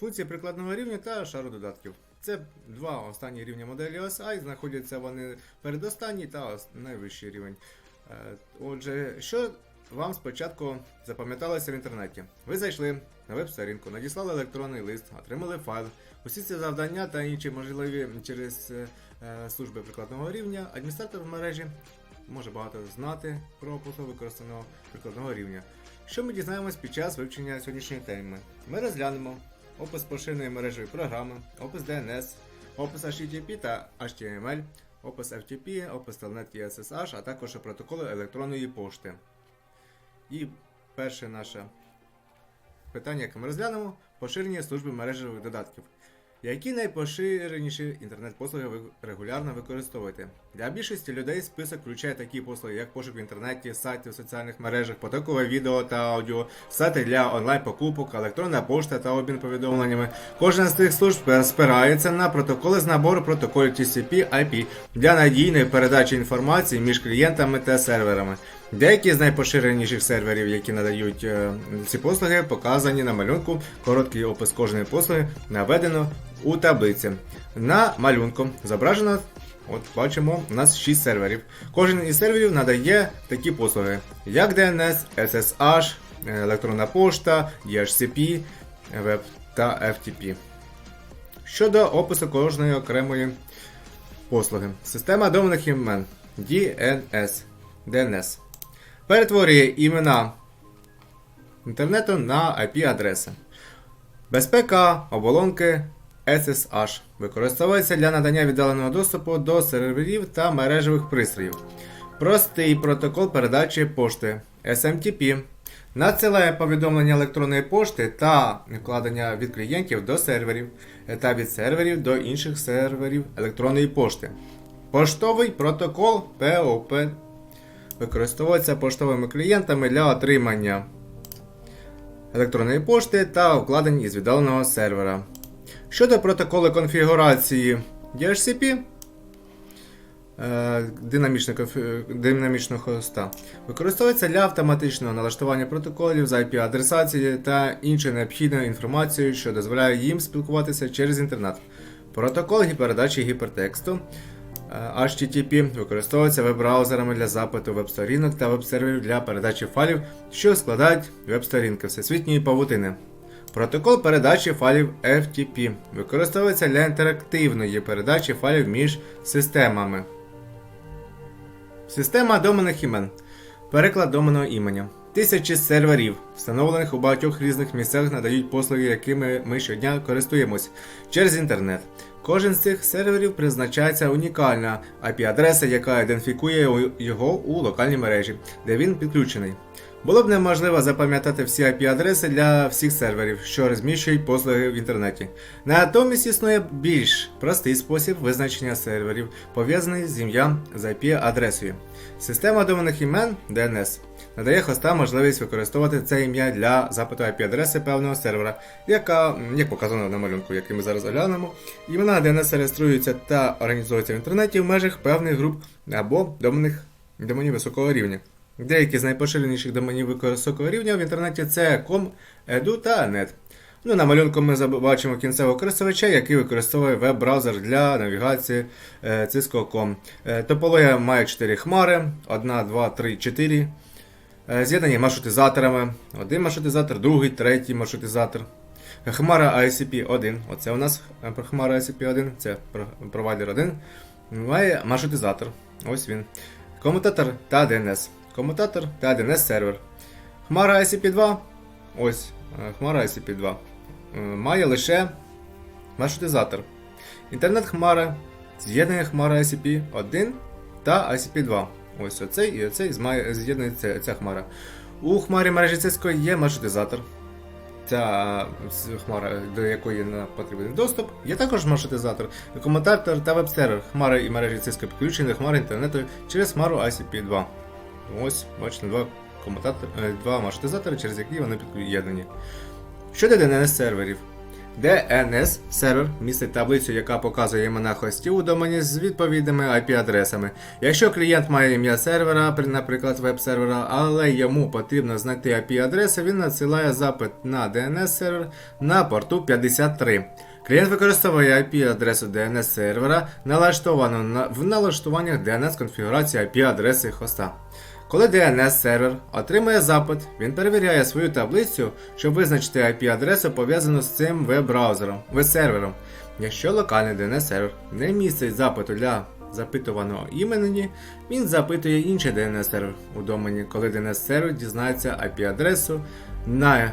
функції прикладного рівня та шару додатків. Це два останні рівня моделі OSI, знаходяться вони передостанній та найвищий рівень. Е, Отже, що вам спочатку запам'яталося в інтернеті? Ви зайшли на веб-сторінку, надіслали електронний лист, отримали файл. Усі ці завдання та інші можливі через е, е, служби прикладного рівня адміністратор в мережі може багато знати про послуг використаного прикладного рівня. Що ми дізнаємось під час вивчення сьогоднішньої теми? Ми розглянемо опис поширеної мережевої програми, опис DNS, опис HTTP та HTML, опис FTP, опис Telnet і SSH, а також протоколи електронної пошти. І перше наше питання, яке ми розглянемо, поширення служби мережевих додатків. Які найпоширеніші інтернет-послуги ви регулярно використовуєте? Для більшості людей список включає такі послуги, як пошук в інтернеті, сайти в соціальних мережах, потокове відео та аудіо, сайти для онлайн-покупок, електронна пошта та обмін повідомленнями. Кожна з цих служб спирається на протоколи з набору протоколів TCP IP для надійної передачі інформації між клієнтами та серверами. Деякі з найпоширеніших серверів, які надають е, ці послуги, показані на малюнку. Короткий опис кожної послуги наведено у таблиці. На малюнку зображено, от бачимо, у нас 6 серверів. Кожен із серверів надає такі послуги, як DNS, SSH, електронна пошта, DHCP, веб та FTP. Щодо опису кожної окремої послуги. Система доменних імен DNS. DNS перетворює імена інтернету на IP-адреси. Безпека оболонки SSH використовується для надання віддаленого доступу до серверів та мережевих пристроїв. Простий протокол передачі пошти SMTP надсилає повідомлення електронної пошти та вкладення від клієнтів до серверів та від серверів до інших серверів електронної пошти. Поштовий протокол POP використовується поштовими клієнтами для отримання електронної пошти та вкладень із віддаленого сервера. Щодо протоколу конфігурації DHCP, е, динамічного хоста, використовується для автоматичного налаштування протоколів з IP-адресації та іншою необхідною інформацією, що дозволяє їм спілкуватися через інтернет. Протокол передачі гіпертексту Е, HTTP використовується веб-браузерами для запиту веб-сторінок та веб-серверів для передачі файлів, що складають веб-сторінки всесвітньої павутини. Протокол передачі файлів FTP використовується для інтерактивної передачі файлів між системами. Система доменних імен. Переклад доменного імені. Тисячі серверів, встановлених у багатьох різних місцях, надають послуги, якими ми щодня користуємось через інтернет. Кожен з цих серверів призначається унікальна IP-адреса, яка ідентифікує його у локальній мережі, де він підключений. Було б неможливо запам'ятати всі IP-адреси для всіх серверів, що розміщують послуги в інтернеті. Натомість існує більш простий спосіб визначення серверів, пов'язаний з ім'ям з IP-адресою. Система доменних імен DNS надає хостам можливість використовувати це ім'я для запиту IP-адреси певного сервера, яка, як показано на малюнку, який ми зараз оглянемо, імена DNS реєструються та організовуються в інтернеті в межах певних груп або доменів високого рівня. Деякі з найпоширеніших доменів високого рівня в інтернеті це com, edu та net. Ну, на малюнку ми бачимо кінцевого користувача, який використовує веб-браузер для навігації е, Cisco.com. Е, Топологія має 4 хмари: 1, 2, 3, 4. Е, З'єднані маршрутизаторами. Один маршрутизатор, другий, третій маршрутизатор. Хмара ICP-1. Оце у нас е, Хмара ICP-1, це провайдер 1. Має маршрутизатор. Ось він. Комутатор та DNS. Комутатор та DNS сервер. Хмара ICP-2. Ось е, Хмара ICP-2. Е, Має лише маршрутизатор. Інтернет Хмара, з'єднання Хмара ICP-1 та ICP-2. Ось оцей і оцей з'єднується ця хмара. У хмарі мережі Cisco є маршрутизатор. Ця е, хмара, до якої потрібен доступ, є також маршрутизатор, комутатор та веб-сервер. Хмара і мережі Cisco підключені до хмари інтернету через хмару ICP-2. Ось, бачите, два е, два маршрутизатори, через які вони під'єднані. Щодо DNS серверів. DNS сервер містить таблицю, яка показує імена хостів у домені з відповідними IP-адресами. Якщо клієнт має ім'я сервера, наприклад, веб-сервера, але йому потрібно знайти IP-адресу, він надсилає запит на DNS сервер на порту 53. Клієнт використовує IP-адресу DNS сервера, налаштовану на- в налаштуваннях DNS конфігурації IP-адреси хоста. Коли DNS сервер отримує запит, він перевіряє свою таблицю, щоб визначити IP-адресу пов'язану з цим веб-браузером, веб-сервером. Якщо локальний DNS сервер не містить запиту для запитуваного імені, він запитує інший DNS сервер у домені. Коли DNS сервер дізнається IP-адресу, на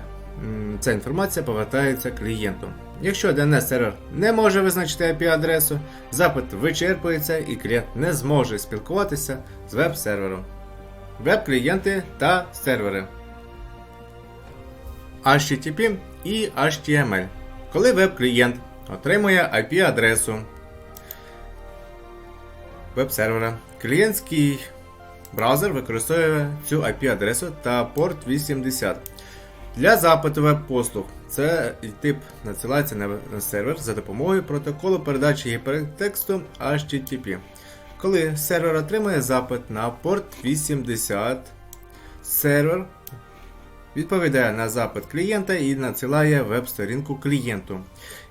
ця інформація повертається клієнту. Якщо DNS сервер не може визначити IP-адресу, запит вичерпується і клієнт не зможе спілкуватися з веб-сервером веб-клієнти та сервери. HTTP і HTML. Коли веб-клієнт отримує IP-адресу веб-сервера, клієнтський браузер використовує цю IP-адресу та порт 80. Для запиту веб-послуг цей тип надсилається на сервер за допомогою протоколу передачі гіпертексту HTTP. Коли сервер отримує запит на порт 80, сервер відповідає на запит клієнта і надсилає веб-сторінку клієнту.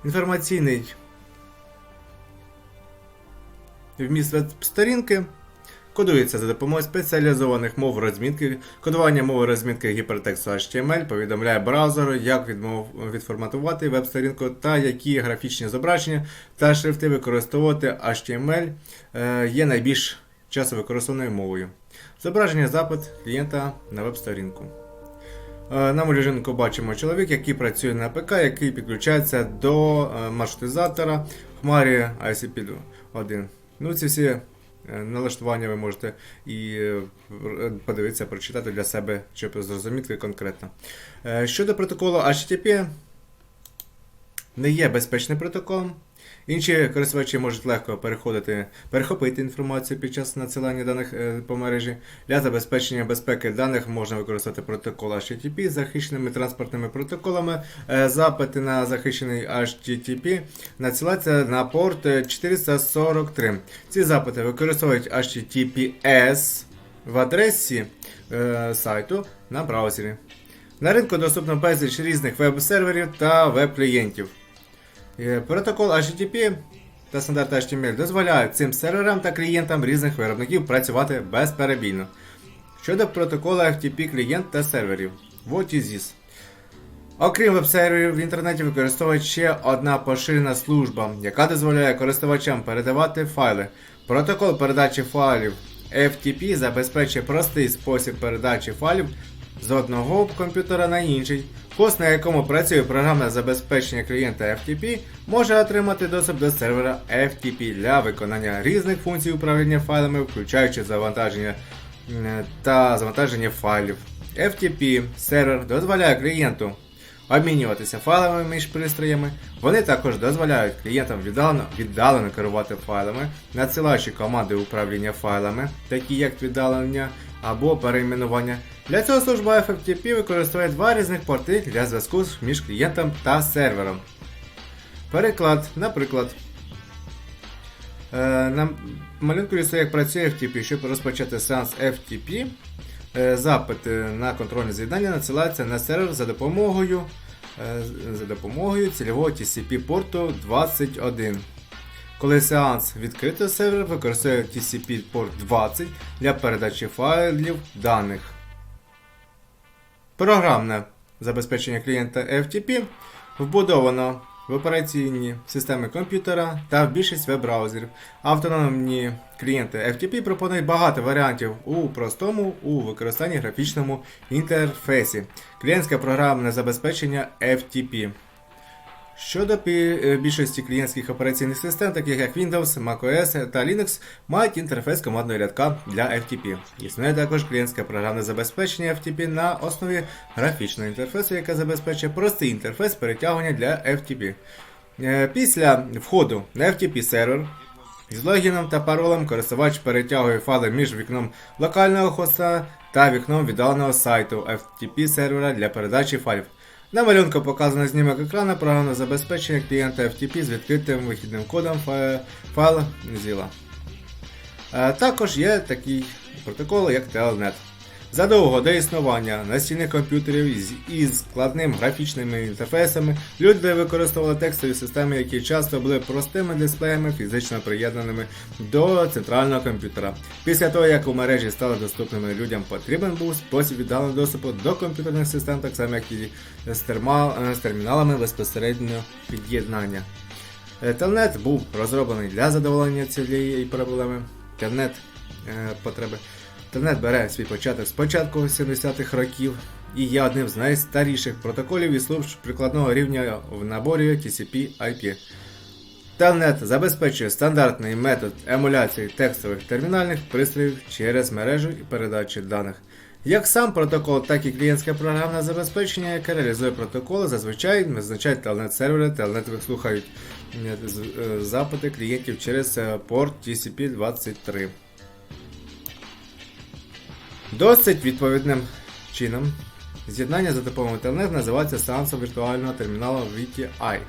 Інформаційний вміст веб-сторінки кодується за допомогою спеціалізованих мов розмітки. Кодування мови розмітки гіпертексту HTML повідомляє браузеру, як відмов... відформатувати веб-сторінку та які графічні зображення та шрифти використовувати HTML е, є найбільш часто використаною мовою. Зображення запит клієнта на веб-сторінку. Е, На малюжинку бачимо чоловік, який працює на ПК, який підключається до е, маршрутизатора хмарі ICP-1. Ну, ці всі налаштування ви можете і е, подивитися, прочитати для себе, щоб зрозуміти конкретно. Е, Щодо протоколу HTTP, не є безпечним протоколом. Інші користувачі можуть легко переходити, перехопити інформацію під час надсилання даних е, по мережі. Для забезпечення безпеки даних можна використати протокол HTTP з захищеними транспортними протоколами. Е, Запити на захищений HTTP надсилаються на порт е, 443. Ці запити використовують HTTPS в адресі е, сайту на браузері. На ринку доступно безліч різних веб-серверів та веб-клієнтів. Е, Протокол HTTP та стандарт HTML дозволяють цим серверам та клієнтам різних виробників працювати безперебійно. Щодо протоколу FTP клієнт та серверів. What is this? Окрім веб-серверів, в інтернеті використовують ще одна поширена служба, яка дозволяє користувачам передавати файли. Протокол передачі файлів FTP забезпечує простий спосіб передачі файлів з одного комп'ютера на інший. Хост, на якому працює програмне забезпечення клієнта FTP, може отримати доступ до сервера FTP для виконання різних функцій управління файлами, включаючи завантаження та завантаження файлів. FTP сервер дозволяє клієнту обмінюватися файлами між пристроями. Вони також дозволяють клієнтам віддалено, віддалено керувати файлами, надсилаючи команди управління файлами, такі як віддалення або перейменування. Для цього служба FTP використовує два різних порти для зв'язку між клієнтом та сервером. Переклад, наприклад. Е, на малюнку лісу, як працює FTP, щоб розпочати сеанс FTP, е, запит е, на контрольне з'єднання надсилається на сервер за допомогою, за допомогою цільового TCP порту 21. Коли сеанс відкрито, сервер використовує TCP порт 20 для передачі файлів даних. Програмне забезпечення клієнта FTP вбудовано в операційні системи комп'ютера та в більшість веб-браузерів. Автономні клієнти FTP пропонують багато варіантів у простому у використанні графічному інтерфейсі. Клієнтське програмне забезпечення FTP. Щодо е, більшості клієнтських операційних систем, таких як Windows, macOS та Linux, мають інтерфейс командного рядка для FTP. Існує також клієнтське програмне забезпечення FTP на основі графічного інтерфейсу, яке забезпечує простий інтерфейс перетягування для FTP. Е, Після входу на FTP сервер з логіном та паролем користувач перетягує файли між вікном локального хоста та вікном віддаленого сайту FTP сервера для передачі файлів. На малюнку показано знімок екрану програмне забезпечення клієнта FTP з відкритим вихідним кодом фа- файл Zilla. Е, Також є такий протокол, як Telnet. Задовго до існування настільних комп'ютерів із, складними графічними інтерфейсами люди використовували текстові системи, які часто були простими дисплеями, фізично приєднаними до центрального комп'ютера. Після того, як у мережі стали доступними людям, потрібен був спосіб віддаленого доступу до комп'ютерних систем, так само як і з, терма- е, з терміналами безпосередньо під'єднання. Е, Телнет був розроблений для задоволення цієї проблеми. Телнет е, потреби. Телнет бере свій початок з початку 70-х років і є одним з найстаріших протоколів і служб прикладного рівня в наборі TCP/IP. Телнет забезпечує стандартний метод емуляції текстових термінальних пристроїв через мережу і передачі даних. Як сам протокол, так і клієнтське програмне забезпечення, яке реалізує протоколи, зазвичай визначають телнет сервери, телнет вислухають е, е, запити клієнтів через е, порт TCP23. Досить відповідним чином з'єднання за допомогою Telnet називається сеансом віртуального терміналу VTI.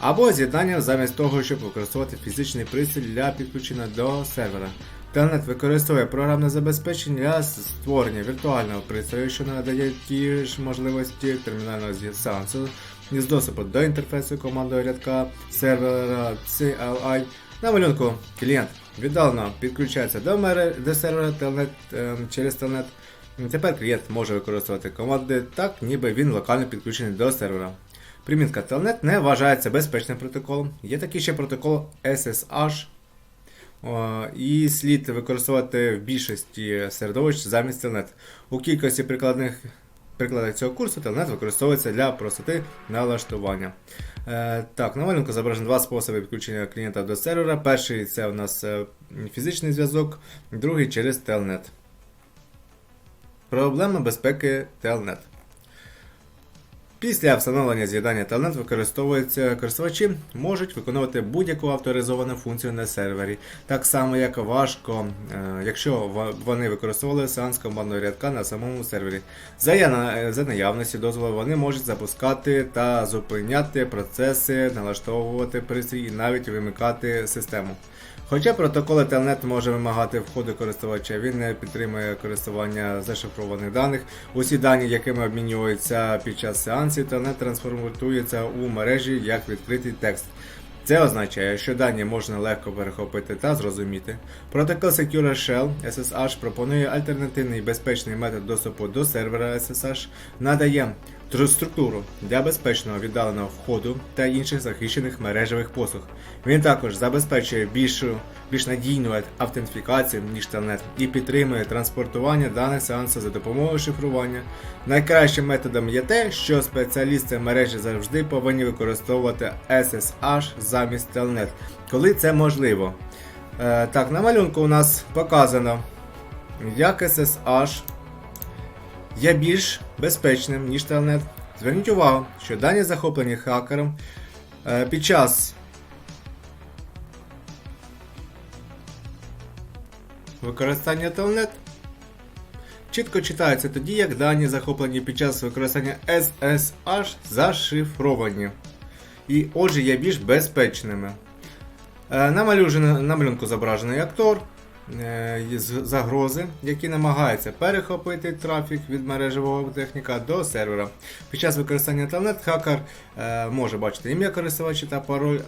Або з'єднання замість того, щоб використовувати фізичний пристрій для підключення до сервера. Telnet використовує програмне забезпечення для створення віртуального пристрою, що надає ті ж можливості термінального сеансу з доступу до інтерфейсу командного рядка сервера CLI. На малюнку клієнт віддалено підключається до, мере, до сервера Telnet ем, через Telnet. Тепер клієнт може використовувати команди так, ніби він локально підключений до сервера. Примітка Telnet не вважається безпечним протоколом. Є такий ще протокол SSH, і слід використовувати в більшості середовищ замість Telnet. У кількості прикладних прикладах цього курсу телнет використовується для простоти налаштування. Е, так, на малюнку зображено два способи підключення клієнта до сервера. Перший це у нас е, фізичний зв'язок, другий через Telnet. Проблема безпеки Telnet. Після встановлення з'єднання Telnet використовується користувачі можуть виконувати будь-яку авторизовану функцію на сервері, так само як важко, е, якщо вони використовували сеанс командного рядка на самому сервері. За, наявності дозволу вони можуть запускати та зупиняти процеси, налаштовувати пристрій і навіть вимикати систему. Хоча протокол Telnet може вимагати входу користувача, він не підтримує користування зашифрованих даних. Усі дані, якими обмінюються під час сеансів, не трансформується у мережі як відкритий текст. Це означає, що дані можна легко перехопити та зрозуміти. Протокол Secure Shell SSH пропонує альтернативний безпечний метод доступу до сервера SSH, надає структуру для безпечного віддаленого входу та інших захищених мережевих послуг. Він також забезпечує більшу, більш надійну автентифікацію, ніж Telnet, і підтримує транспортування даних сеансу за допомогою шифрування. Найкращим методом є те, що спеціалісти мережі завжди повинні використовувати SSH замість Telnet, коли це можливо. Е, так, на малюнку у нас показано, як SSH є більш безпечним, ніж Telnet. Зверніть увагу, що дані захоплені хакером е, під час використання Telnet чітко читаються тоді, як дані захоплені під час використання SSH зашифровані. І отже є більш безпечними. Е, На, малюнку зображений актор загрози, який намагається перехопити трафік від мережевого техніка до сервера. Під час використання Telnet хакер е, може бачити ім'я користувача та пароль,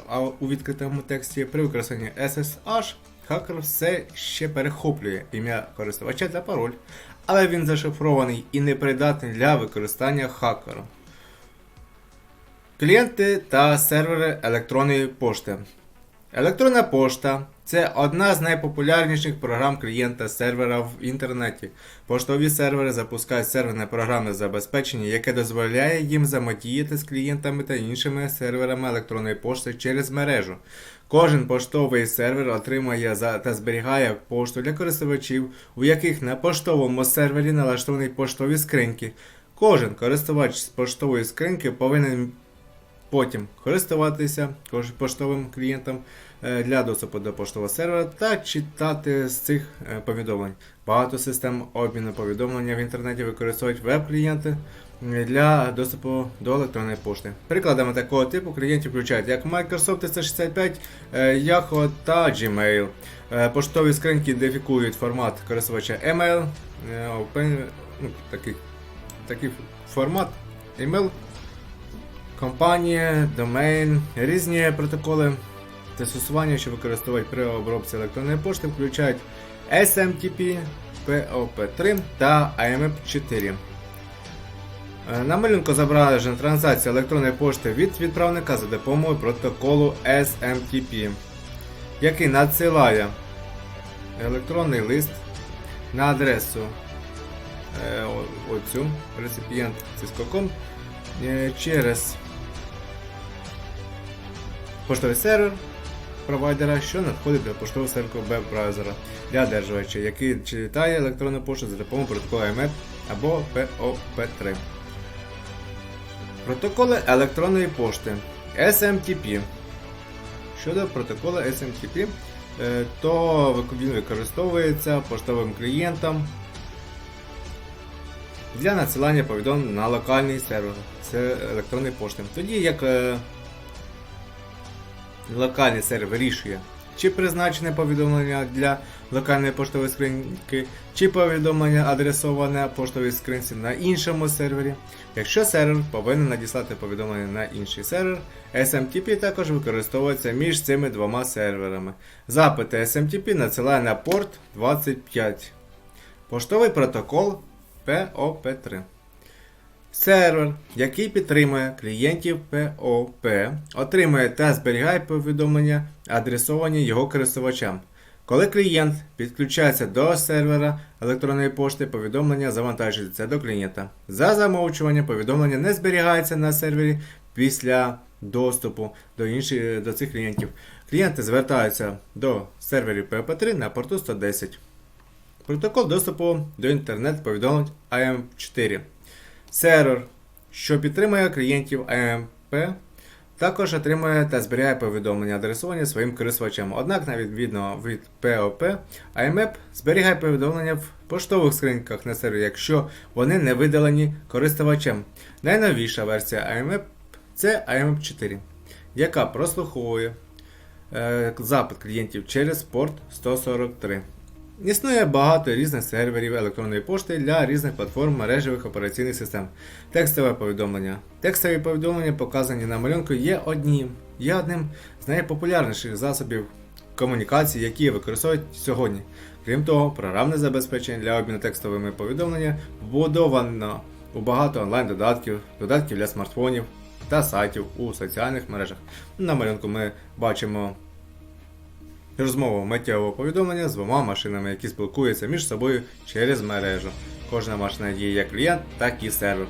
у відкритому тексті при використанні SSH хакер все ще перехоплює ім'я користувача та пароль, але він зашифрований і непридатний для використання хакером. Клієнти та сервери електронної пошти. Електронна пошта це одна з найпопулярніших програм клієнта сервера в інтернеті. Поштові сервери запускають серверне програмне забезпечення, яке дозволяє їм взаємодіяти з клієнтами та іншими серверами електронної пошти через мережу. Кожен поштовий сервер отримує та зберігає пошту для користувачів, у яких на поштовому сервері налаштовані поштові скриньки. Кожен користувач з поштової скриньки повинен потім користуватися поштовим клієнтом для доступу до поштового сервера та читати з цих е, повідомлень. Багато систем обміну повідомлення в інтернеті використовують веб-клієнти для доступу до електронної пошти. Прикладами такого типу клієнтів включають як Microsoft 365, е, Yahoo та Gmail. Е, Поштові скриньки ідентифікують формат користувача email, е, open- ну, такий, такий формат email, компанія, домен, різні протоколи застосування, що використовують при обробці електронної пошти, включають SMTP, POP3 та AMP4. Е, На малюнку зображена транзакція електронної пошти від відправника за допомогою протоколу SMTP, який надсилає електронний лист на адресу е, оцю реципієнт Cisco.com е, через поштовий сервер провайдера, що надходить до поштового серверу веб-браузера для одержувача, який читає електронну пошту за допомогою протоколу IMAP або POP3. Протоколи електронної пошти SMTP. Щодо протоколу SMTP, е, то він використовується поштовим клієнтом для надсилання повідомлень на локальний сервер це електронної пошти. Тоді як е, локальний сервер вирішує, чи призначене повідомлення для локальної поштової скриньки, чи повідомлення адресоване поштовій скринці на іншому сервері. Якщо сервер повинен надіслати повідомлення на інший сервер, SMTP також використовується між цими двома серверами. Запити SMTP надсилає на порт 25. Поштовий протокол POP3. Сервер, який підтримує клієнтів POP, отримує та зберігає повідомлення, адресовані його користувачам. Коли клієнт підключається до сервера електронної пошти, повідомлення завантажується до клієнта. За замовчуванням повідомлення не зберігається на сервері після доступу до, інших, до цих клієнтів. Клієнти звертаються до серверів POP3 на порту 110. Протокол доступу до інтернет-повідомлень IM4. Сервер, що підтримує клієнтів AMP, також отримує та зберігає повідомлення, адресовані своїм користувачам. Однак, на відміну від POP, IMAP зберігає повідомлення в поштових скриньках на сервері, якщо вони не видалені користувачем. Найновіша версія IMAP це IMAP 4, яка прослуховує е, запит клієнтів через порт 143. Існує багато різних серверів електронної пошти для різних платформ мережевих операційних систем. Текстове повідомлення. Текстові повідомлення, показані на малюнку, є одним, є одним з найпопулярніших засобів комунікації, які використовують сьогодні. Крім того, програмне забезпечення для обміну текстовими повідомленнями вбудовано у багато онлайн-додатків, додатків для смартфонів та сайтів у соціальних мережах. На малюнку ми бачимо розмову миттєвого повідомлення з двома машинами, які спілкуються між собою через мережу. Кожна машина є як клієнт, так і сервер.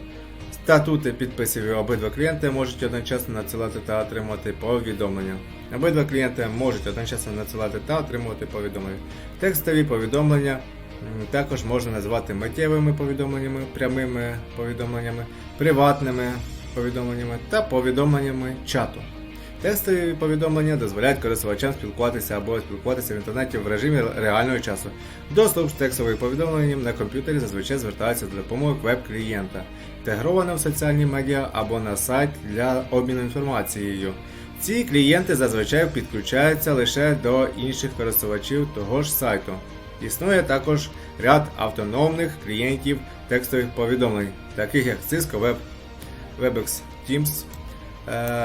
Статути підписів обидва клієнти можуть одночасно надсилати та отримувати повідомлення. Обидва клієнти можуть одночасно надсилати та отримувати повідомлення. Текстові повідомлення також можна назвати миттєвими повідомленнями, прямими повідомленнями, приватними повідомленнями та повідомленнями чату. Текстові повідомлення дозволяють користувачам спілкуватися або спілкуватися в інтернеті в режимі реального часу. Доступ з текстовим повідомленням на комп'ютері зазвичай звертається за допомогою веб-клієнта, інтегровано в соціальні медіа або на сайт для обміну інформацією. Ці клієнти зазвичай підключаються лише до інших користувачів того ж сайту. Існує також ряд автономних клієнтів текстових повідомлень, таких як Cisco Web, WebEx Teams,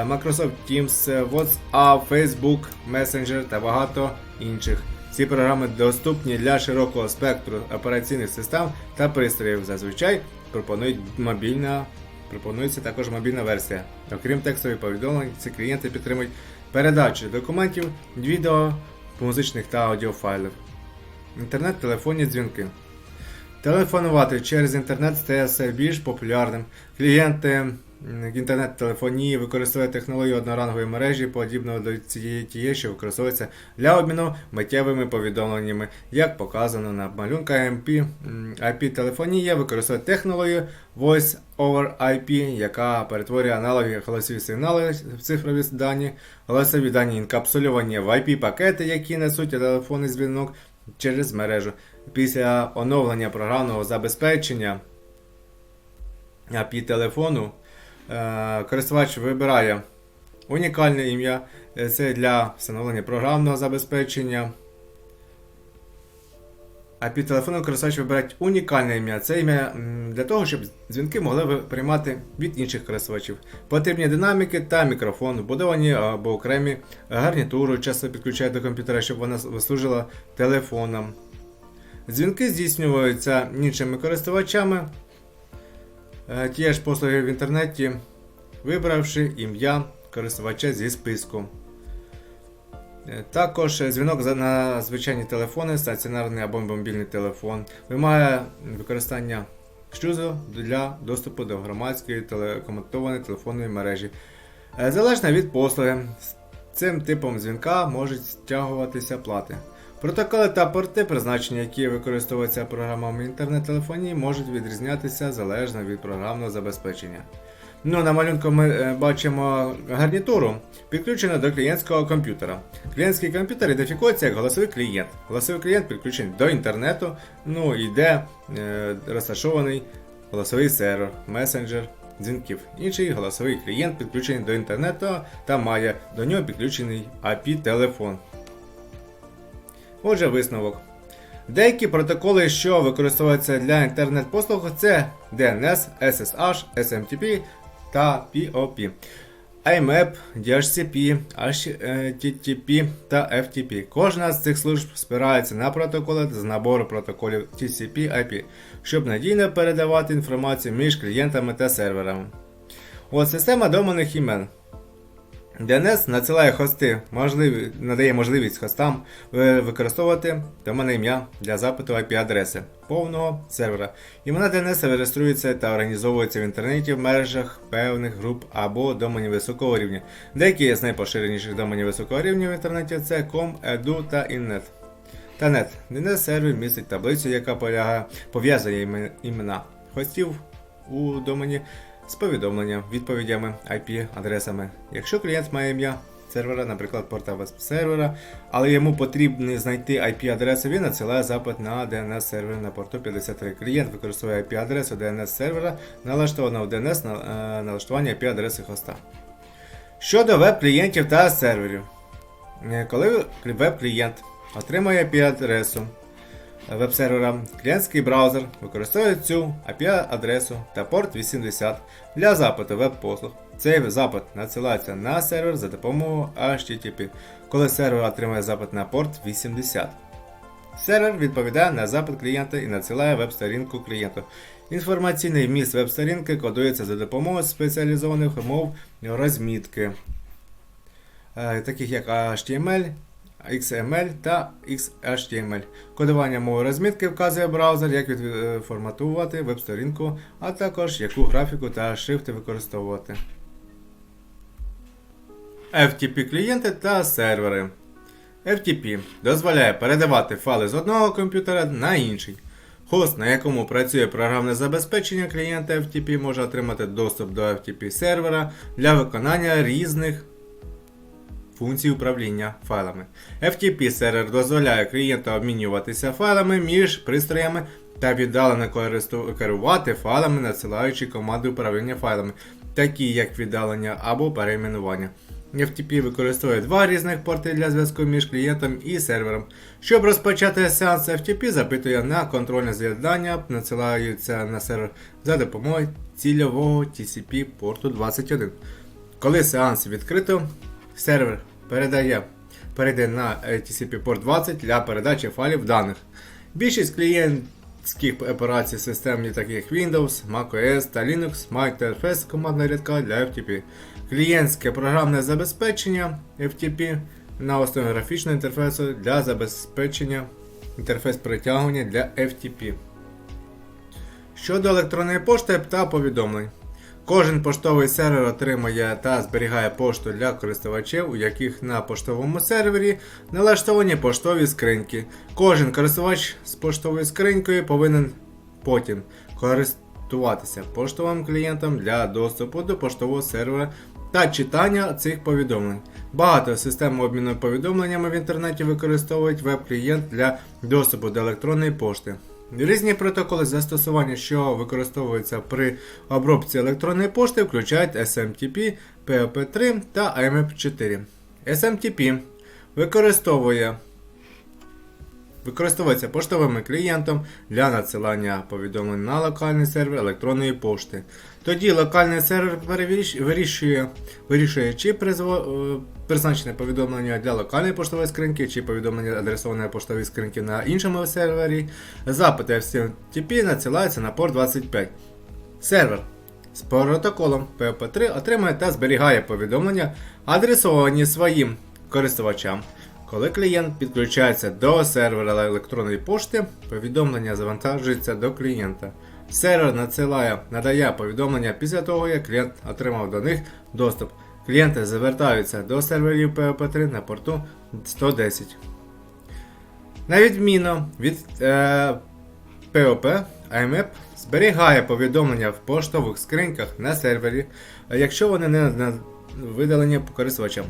Microsoft Teams, е, WhatsApp, Facebook, Messenger та багато інших. Ці програми доступні для широкого спектру операційних систем та пристроїв. Зазвичай пропонують мобільна, пропонується також мобільна версія. Окрім текстових повідомлень, ці клієнти підтримують передачу документів, відео, музичних та аудіофайлів. Інтернет-телефонні дзвінки. Телефонувати через інтернет стає все більш популярним. Клієнти інтернет-телефонії використовують технологію однорангової мережі, подібно до цієї тієї, що використовується для обміну миттєвими повідомленнями, як показано на малюнку MP. ip телефонія використовує технологію Voice over IP, яка перетворює аналоги голосові сигнали в цифрові дані, голосові дані інкапсульовані в IP-пакети, які несуть телефонний дзвінок через мережу. Після оновлення програмного забезпечення API телефону, е, користувач вибирає унікальне ім'я. Е, Це для встановлення програмного забезпечення. API телефону користувач вибирає унікальне ім'я. Це ім'я для того, щоб дзвінки могли приймати від інших користувачів. Потрібні динаміки та мікрофон, вбудовані або окремі гарнітуру, часто підключають до комп'ютера, щоб вона служила телефоном. Дзвінки здійснюються іншими користувачами. Е, Ті ж послуги в інтернеті, вибравши ім'я користувача зі списку. Е, Також дзвінок на звичайні телефони, стаціонарний або мобільний телефон, вимагає використання шлюзу для доступу до громадської телекомутованої телефонної мережі. Е, Залежно від послуги, цим типом дзвінка можуть стягуватися плати. Протоколи та порти призначення, які використовуються програмами інтернет-телефонії, можуть відрізнятися залежно від програмного забезпечення. Ну, на малюнку ми е, бачимо гарнітуру, підключену до клієнтського комп'ютера. Клієнтський комп'ютер ідентифікується як голосовий клієнт. Голосовий клієнт підключений до інтернету, ну і де е, розташований голосовий сервер, месенджер дзвінків. Інший голосовий клієнт підключений до інтернету та має до нього підключений API-телефон. Отже, висновок. Деякі протоколи, що використовуються для інтернет-послуг, це DNS, SSH, SMTP та POP. IMAP, DHCP, HTTP та FTP. Кожна з цих служб спирається на протоколи з набору протоколів TCP-IP, щоб надійно передавати інформацію між клієнтами та серверами. От система доменних імен. DNS надсилає хости, можливі, надає можливість хостам е, використовувати доменне ім'я для запиту IP-адреси повного сервера. Імена DNS реєструються та організовуються в інтернеті в мережах певних груп або доменів високого рівня. Деякі з найпоширеніших доменів високого рівня в інтернеті це com, edu та innet. Та net. DNS сервер містить таблицю, яка пов'язує імена хостів у домені з повідомленням, відповідями, IP-адресами. Якщо клієнт має ім'я сервера, наприклад, порта веб-сервера, але йому потрібно знайти IP-адресу, він надсилає запит на DNS сервер на порту 53. Клієнт використовує IP-адресу DNS сервера, налаштованого в DNS на е, налаштування IP-адреси хоста. Щодо веб-клієнтів та серверів. Е, Коли веб-клієнт отримує IP-адресу веб-сервера, клієнтський браузер використовує цю IP-адресу та порт 80 для запиту веб-послуг. Цей запит надсилається на сервер за допомогою HTTP, коли сервер отримує запит на порт 80. Сервер відповідає на запит клієнта і надсилає веб-сторінку клієнту. Інформаційний вміст веб-сторінки кодується за допомогою спеціалізованих мов розмітки, е, таких як HTML, XML та XHTML. Кодування мови розмітки вказує браузер, як відформатувати веб-сторінку, а також яку графіку та шрифти використовувати. FTP клієнти та сервери. FTP дозволяє передавати файли з одного комп'ютера на інший. Хост, на якому працює програмне забезпечення клієнта FTP, може отримати доступ до FTP сервера для виконання різних функцій управління файлами. FTP сервер дозволяє клієнту обмінюватися файлами між пристроями та віддалено керувати файлами, надсилаючи команди управління файлами, такі як віддалення або перейменування. FTP використовує два різних порти для зв'язку між клієнтом і сервером. Щоб розпочати сеанс FTP, запитує на контрольне з'єднання, надсилаються на сервер за допомогою цільового TCP порту 21. Коли сеанс відкрито, сервер передає перейде на TCP порт 20 для передачі файлів даних. Більшість клієнтських операцій системні, таких як Windows, macOS та Linux, мають інтерфейс командного рядка для FTP. Клієнтське програмне забезпечення FTP на основі графічного інтерфейсу для забезпечення інтерфейс притягування для FTP. Щодо електронної пошти та повідомлень. Кожен поштовий сервер отримує та зберігає пошту для користувачів, у яких на поштовому сервері налаштовані поштові скриньки. Кожен користувач з поштовою скринькою повинен потім користуватися поштовим клієнтом для доступу до поштового сервера та читання цих повідомлень. Багато систем обміну повідомленнями в інтернеті використовують веб-клієнт для доступу до електронної пошти. Різні протоколи застосування, що використовуються при обробці електронної пошти, включають SMTP, POP3 та IMAP4. SMTP використовує Використовується поштовим клієнтом для надсилання повідомлень на локальний сервер електронної пошти. Тоді локальний сервер вирішує, вирішує, чи е, призначене повідомлення для локальної поштової скриньки, чи повідомлення адресоване поштовій скриньки на іншому сервері. Запити FTP надсилаються на порт 25. Сервер з протоколом POP3 отримує та зберігає повідомлення, адресовані своїм користувачам. Коли клієнт підключається до сервера електронної пошти, повідомлення завантажується до клієнта. Сервер надсилає, надає повідомлення після того, як клієнт отримав до них доступ. Клієнти звертаються до серверів POP3 на порту 110. На відміну від е, POP, IMAP зберігає повідомлення в поштових скриньках на сервері, якщо вони не видалені користувачам.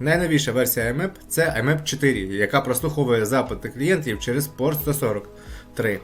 Найновіша версія IMAP це IMAP 4, яка прослуховує запити клієнтів через порт 143.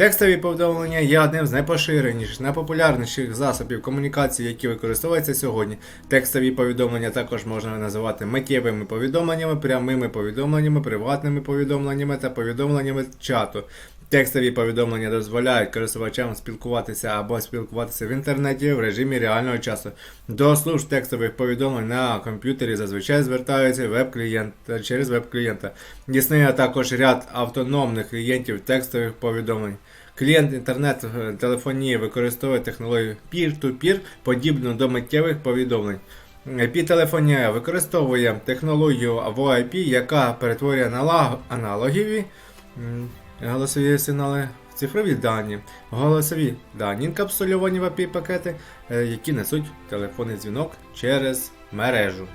Текстові повідомлення є одним з найпоширеніших, найпопулярніших засобів комунікації, які використовуються сьогодні. Текстові повідомлення також можна називати миттєвими повідомленнями, прямими повідомленнями, приватними повідомленнями та повідомленнями чату. Текстові повідомлення дозволяють користувачам спілкуватися або спілкуватися в інтернеті в режимі реального часу. До служб текстових повідомлень на комп'ютері зазвичай звертаються веб-клієнт через веб-клієнта. Існує також ряд автономних клієнтів текстових повідомлень. Клієнт інтернет-телефонії використовує технологію peer-to-peer, подібну до миттєвих повідомлень. IP-телефонія використовує технологію VoIP, яка перетворює м, голосові сигнали цифрові дані, голосові дані інкапсульовані в IP-пакети, е, які несуть телефонний дзвінок через мережу.